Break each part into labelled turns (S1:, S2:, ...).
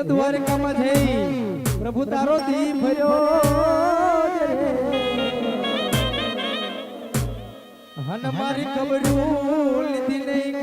S1: હે દ્વારકામાં જઈ પ્રભુ તારો દી ભર્યો હન મારી કબરું લીધી નહીં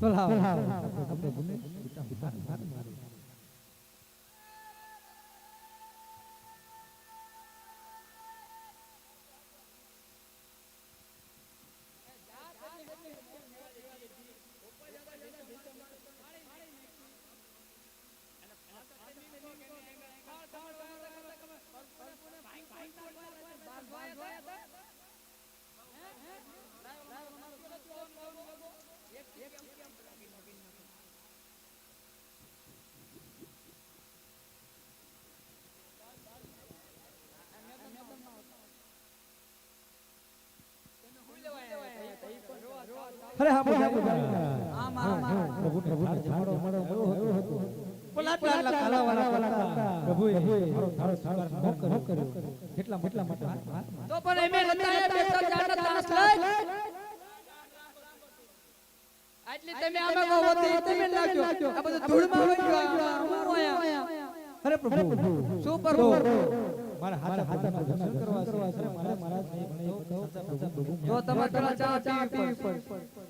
S1: તો લાવ અરે હા
S2: આમ આમ
S1: પ્રભુ પ્રભુ થાળો મારો મળો હતો બોલા તાલા કાલા વાલા વાલા પ્રભુએ મારો થાળો સ્વીકાર ન કર્યો કેટલા કેટલા માટે
S2: તો પણ એમે નતા એ બે ત્રણ ચાર તાસ લઈ. આટલી તમે આમાં હોતી તમે લાગ્યો આ બધું ધૂળમાં વહી ગયો હું આયા
S1: અરે પ્રભુ
S2: શું કરવું
S1: મારા હાથા હાથા દર્શન કરવા છે મારા મહારાજ
S2: જો તમે પેલા ચા પીવી પડશે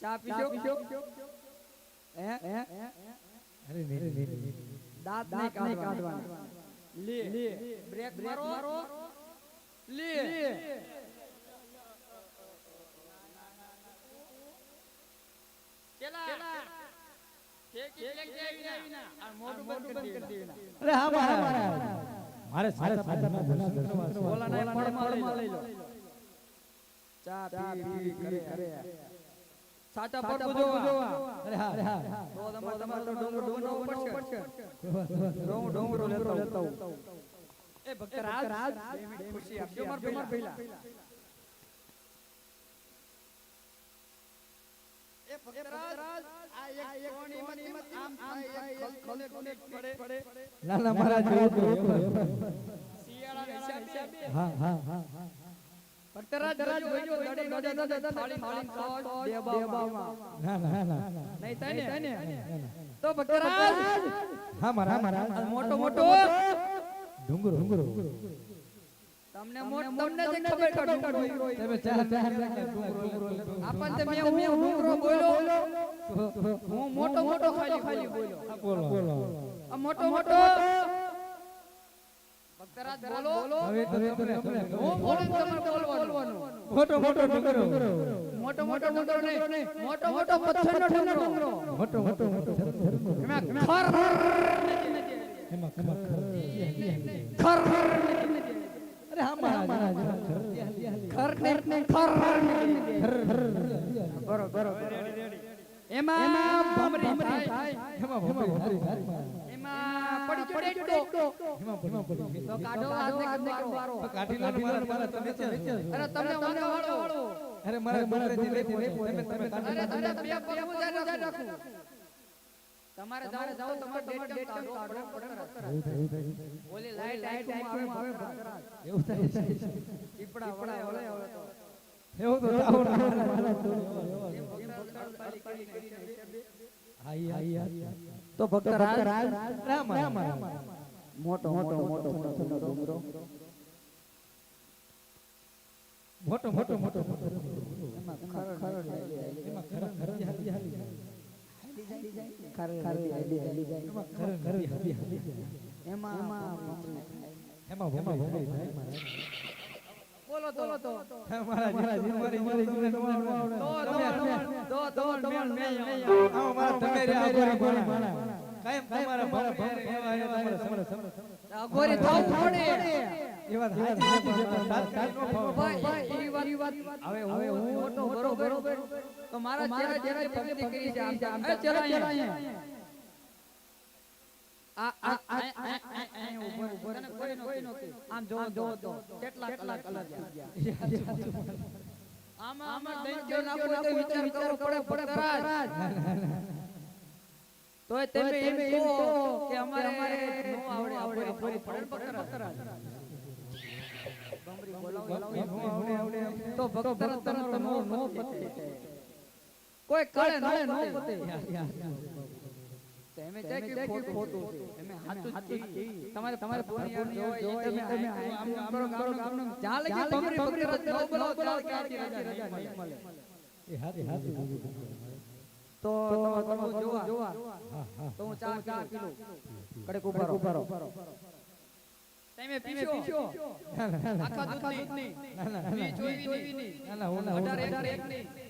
S2: ચા પીશો હે
S1: અરે નહીં
S2: દાંત નહીં કાઢવાના લે બ્રેક મારો લે કેલા ઠેકી ઠેક દેવી ના આ મોઢું બંધ કરી દેવી ના
S1: અરે હા મારા મારે સારા સારા દર્શન કરવા છે
S2: ઓલા ના લઈ લો ચા પી પી કરે સાચા પડવું જોવા
S1: અરે હા અરે હા
S2: તો તમારે તમારે તો ડોંગરો ડોંગરો પડશે ડોંગરો ડોંગરો લેતો લેતો એ ભક્તરાજ ખુશી આપજો માર પહેલા એ ભક્તરાજ આ
S1: ના ના મારા જેવું તો એક હા હા હા હા
S2: ભક્તરાજ જોજો, જોજો, દડે, દડે, દડે, થાળી, થાળી, ખાવા, દેવામાં.
S1: ના ના ના ના
S2: નહીં થાય ને? તો ભક્તરાજ
S1: હા મારા મારા
S2: મોટો મોટો
S1: ડુંગરો ડુંગરો
S2: તમને મોટ તમને જે ખબર કે ડુંગરો.
S1: તમે ચાર ચાર ડુંગરો
S2: આપણને મેં હું ડુંગરો બોલ્યો હું મોટો મોટો ખાલી ખાલી
S1: બોલો બોલો
S2: આ મોટો મોટો ભક્તરાજ બોલો
S1: હવે તો તમને
S2: હું બોલું તમારે બોલવાનું
S1: મોટો મોટો ડુંગરો
S2: મોટો મોટો ડુંગરો નહીં મોટો મોટો પથ્થરનો ડુંગરો
S1: મોટો મોટો મોટો
S2: એમાં ખર
S1: એમાં એમાં
S2: ખર
S1: અરે હા મારા
S2: ખર ને ખર બરોબર એમાં ભમરી થાય.
S1: એમાં ભમરી હારી
S2: એમાં પડી પડી ડો
S1: એમાં પડી
S2: તો કાઢો હાથને કાઢ મારો
S1: કાઢી લો ને મારા મારા તમે
S2: અરે તમને વાંધો વાળો.
S1: અરે મારા ડુંગરેથી તમે તમે તમે
S2: અરે
S1: કાઢી
S2: તમને બે પગ હું જાય રાખું. તમારે જાવ જાવ તમારે ડેટ કેમ કાઢો ઓલી લાઈટ લાઈટ આવે આવે
S1: એવું થાય છે
S2: પીપડા વળે વળે હવે તો.
S1: એવું તો મારા હાઈ હાઈ
S2: તો. ભક્ત રાજ
S1: રામ રામ
S2: મોટો મોટો મોટો મોટો ડુંગરો.
S1: મોટો મોટો મોટો મોટો
S2: એમાં ખર ખર
S1: એમાં ખર ખર હાલી હાલી
S2: બોલો બોલો તો અઘોરી થાવ પડે હવે હું મોટો બરોબર તો મારા ચહેરા ચહેરા ભક્તિ કરી છે આમ આમ એ ચહેરા અહીંયા આ આ આ ઉપર ઉપર કોઈ નો આમ જો જો તો કેટલા કલાક કલાક આમાં આમાં દંડ્યો નાખો તો વિચાર કરવો પડે પડતરાજ તોય તમે એમ કહો કે અમારે અમારે નો આવડે આવડે ફરી પડે પડતરાજ તો ભક્તર તમારો નો નો પતે કોઈ કળે નો પતે તમે જે કે ખોટું છે તમે હાચું તમારે તમારે પોની આની હોય તમે તમે આમ આમ કરો કરો કરો. ચાલે કે ભમરી ભમરી નો બોલો ચાલે કે આજી રજા નહીં મળે.
S1: એ હાચી હાચી
S2: તો તમે જોવા. જોવા. તો હું ચા ચા પીલું. કડે ઉભારો. ઉભારો. તમે પીશો. આખા દૂધની.
S1: ના ના
S2: ની
S1: હું નહીં.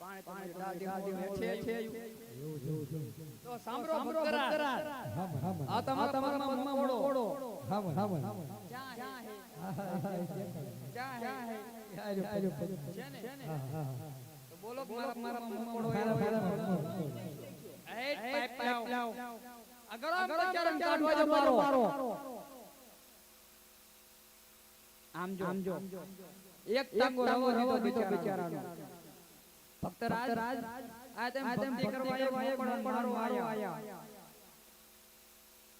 S2: પાણી પાણી દાદી છે તો સાંભળો. આ તમારા તમારા. ક્યાં હે.
S1: હા.
S2: ક્યાં હે. છે ને. તો બોલો મારા મારા. એ પાઇપ લાવ. કાઢવા જો. મારો જો. આમ જો. એક ટાંગો રવો રવો દીધો બિચારાનો. ભક્તરાજ આ તેમ ભક્તિ કરવા એક મોકળો મારો આયા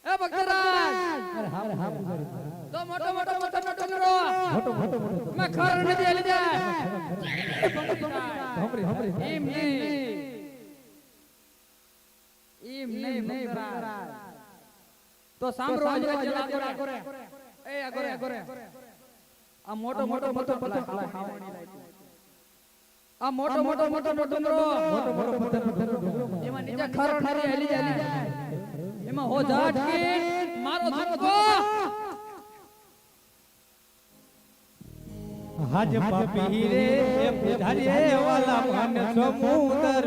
S2: એ ભક્તરાજ!
S1: અરે હા, હા, પૂજારી.
S2: તો મોટો મોટો મોટો મોટો ડુંગરો
S1: મોટો મોટો મોટો
S2: મેં ખર નથી આલી દે
S1: હમરી હમરી
S2: એમ નહીં. એમ નહીં નહીં ભક્તરાજ. તો સાંભળો આજે જરા કરે એ આગરે આગરે આ મોટો મોટો મોટો મોટો આ મોટો મોટો મોટો મોટો ડુંગરો.
S1: મોટો મોટો મોટો ડુંગરો.
S2: એમાં નીચે ખર ખર હેલી જાય એમાં હો જાટ કે મારો ધક્કો
S1: હાજ પાપી રે એ પૂજારી વાલા મન સમુદર